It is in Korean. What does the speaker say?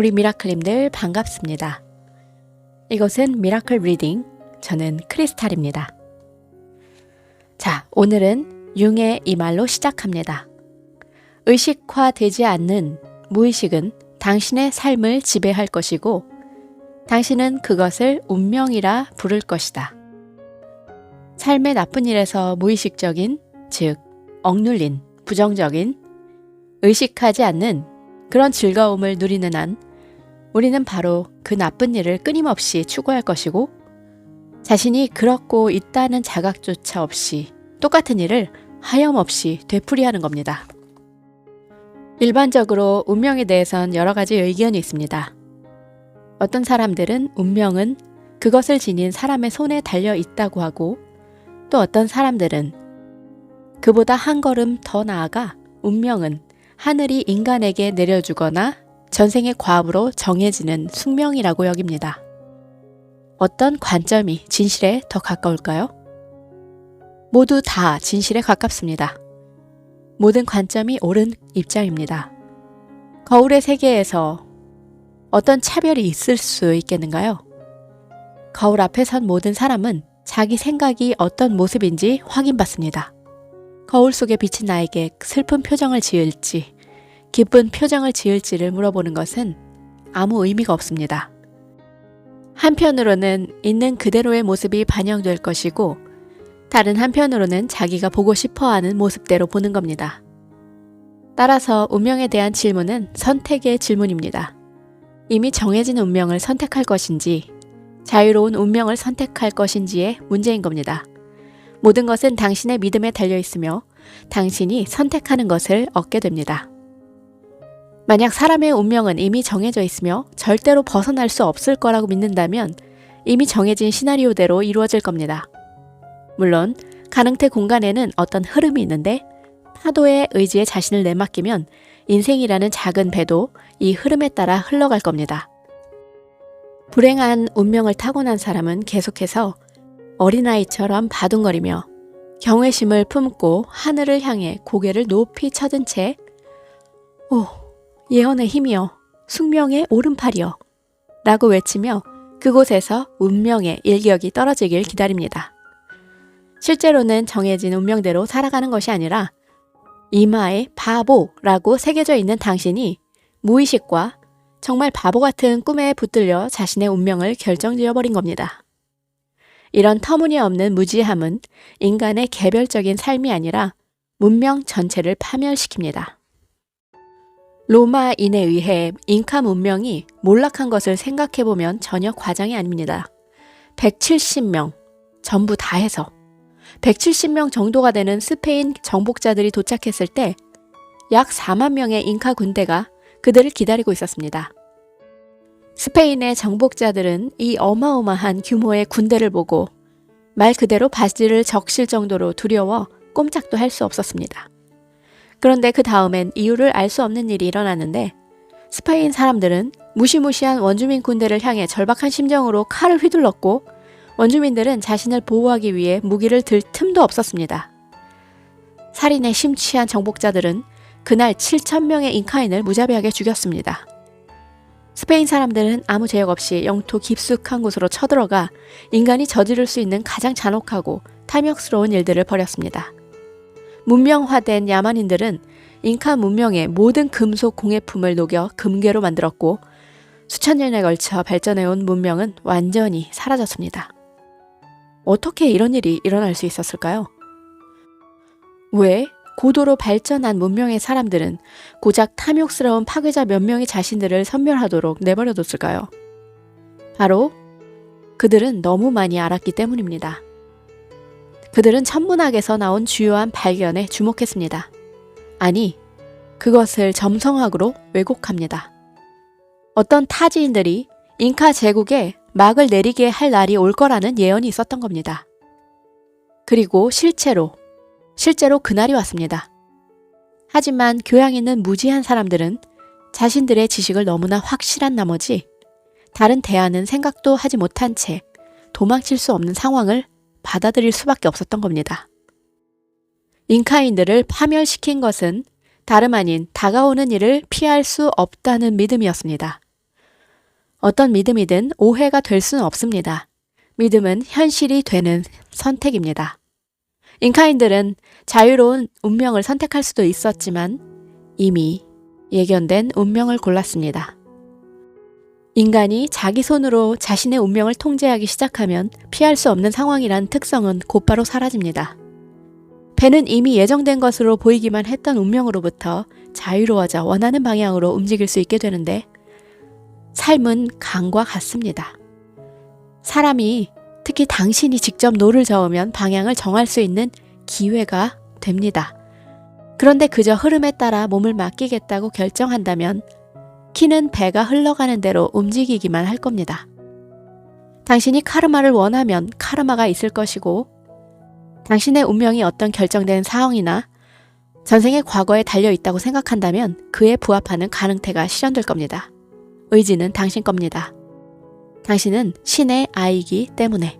우리 미라클님들 반갑습니다. 이것은 미라클 리딩. 저는 크리스탈입니다. 자, 오늘은 융의 이 말로 시작합니다. 의식화되지 않는 무의식은 당신의 삶을 지배할 것이고, 당신은 그것을 운명이라 부를 것이다. 삶의 나쁜 일에서 무의식적인, 즉, 억눌린, 부정적인, 의식하지 않는 그런 즐거움을 누리는 한 우리는 바로 그 나쁜 일을 끊임없이 추구할 것이고 자신이 그렇고 있다는 자각조차 없이 똑같은 일을 하염없이 되풀이하는 겁니다. 일반적으로 운명에 대해선 여러 가지 의견이 있습니다. 어떤 사람들은 운명은 그것을 지닌 사람의 손에 달려 있다고 하고 또 어떤 사람들은 그보다 한 걸음 더 나아가 운명은 하늘이 인간에게 내려주거나 전생의 과업으로 정해지는 숙명이라고 여깁니다. 어떤 관점이 진실에 더 가까울까요? 모두 다 진실에 가깝습니다. 모든 관점이 옳은 입장입니다. 거울의 세계에서 어떤 차별이 있을 수 있겠는가요? 거울 앞에 선 모든 사람은 자기 생각이 어떤 모습인지 확인받습니다. 거울 속에 비친 나에게 슬픈 표정을 지을지, 기쁜 표정을 지을지를 물어보는 것은 아무 의미가 없습니다. 한편으로는 있는 그대로의 모습이 반영될 것이고, 다른 한편으로는 자기가 보고 싶어 하는 모습대로 보는 겁니다. 따라서 운명에 대한 질문은 선택의 질문입니다. 이미 정해진 운명을 선택할 것인지, 자유로운 운명을 선택할 것인지의 문제인 겁니다. 모든 것은 당신의 믿음에 달려 있으며 당신이 선택하는 것을 얻게 됩니다. 만약 사람의 운명은 이미 정해져 있으며 절대로 벗어날 수 없을 거라고 믿는다면 이미 정해진 시나리오대로 이루어질 겁니다. 물론 가능태 공간에는 어떤 흐름이 있는데 파도의 의지에 자신을 내맡기면 인생이라는 작은 배도 이 흐름에 따라 흘러갈 겁니다. 불행한 운명을 타고난 사람은 계속해서 어린아이처럼 바둥거리며 경외심을 품고 하늘을 향해 고개를 높이 쳐든 채, 오, 예언의 힘이여, 숙명의 오른팔이여, 라고 외치며 그곳에서 운명의 일격이 떨어지길 기다립니다. 실제로는 정해진 운명대로 살아가는 것이 아니라 이마에 바보라고 새겨져 있는 당신이 무의식과 정말 바보 같은 꿈에 붙들려 자신의 운명을 결정지어 버린 겁니다. 이런 터무니없는 무지함은 인간의 개별적인 삶이 아니라 문명 전체를 파멸시킵니다. 로마인에 의해 잉카 문명이 몰락한 것을 생각해보면 전혀 과장이 아닙니다. 170명, 전부 다 해서 170명 정도가 되는 스페인 정복자들이 도착했을 때 약 4만 명의 잉카 군대가 그들을 기다리고 있었습니다. 스페인의 정복자들은 이 어마어마한 규모의 군대를 보고 말 그대로 바지를 적실 정도로 두려워 꼼짝도 할 수 없었습니다. 그런데 그 다음엔 이유를 알 수 없는 일이 일어났는데 스페인 사람들은 무시무시한 원주민 군대를 향해 절박한 심정으로 칼을 휘둘렀고 원주민들은 자신을 보호하기 위해 무기를 들 틈도 없었습니다. 살인에 심취한 정복자들은 그날 7천명의 잉카인을 무자비하게 죽였습니다. 스페인 사람들은 아무 제약 없이 영토 깊숙한 곳으로 쳐들어가 인간이 저지를 수 있는 가장 잔혹하고 탐욕스러운 일들을 벌였습니다. 문명화된 야만인들은 잉카 문명의 모든 금속 공예품을 녹여 금괴로 만들었고 수천 년에 걸쳐 발전해온 문명은 완전히 사라졌습니다. 어떻게 이런 일이 일어날 수 있었을까요? 왜 고도로 발전한 문명의 사람들은 고작 탐욕스러운 파괴자 몇 명의 자신들을 선멸하도록 내버려뒀을까요? 바로 그들은 너무 많이 알았기 때문입니다. 그들은 천문학에서 나온 주요한 발견에 주목했습니다. 아니, 그것을 점성학으로 왜곡합니다. 어떤 타지인들이 잉카 제국에 막을 내리게 할 날이 올 거라는 예언이 있었던 겁니다. 그리고 실제로 실제로 그날이 왔습니다. 하지만 교양 있는 무지한 사람들은 자신들의 지식을 너무나 확실한 나머지 다른 대안은 생각도 하지 못한 채 도망칠 수 없는 상황을 받아들일 수밖에 없었던 겁니다. 잉카인들을 파멸시킨 것은 다름 아닌 다가오는 일을 피할 수 없다는 믿음이었습니다. 어떤 믿음이든 오해가 될 수는 없습니다. 믿음은 현실이 되는 선택입니다. 인카인들은 자유로운 운명을 선택할 수도 있었지만 이미 예견된 운명을 골랐습니다. 인간이 자기 손으로 자신의 운명을 통제하기 시작하면 피할 수 없는 상황이란 특성은 곧바로 사라집니다. 배는 이미 예정된 것으로 보이기만 했던 운명으로부터 자유로워져 원하는 방향으로 움직일 수 있게 되는데 삶은 강과 같습니다. 사람이 특히 당신이 직접 노를 저으면 방향을 정할 수 있는 기회가 됩니다. 그런데 그저 흐름에 따라 몸을 맡기겠다고 결정한다면 키는 배가 흘러가는 대로 움직이기만 할 겁니다. 당신이 카르마를 원하면 카르마가 있을 것이고 당신의 운명이 어떤 결정된 상황이나 전생의 과거에 달려 있다고 생각한다면 그에 부합하는 가능태가 실현될 겁니다. 의지는 당신 겁니다. 당신은 신의 아이기 때문에.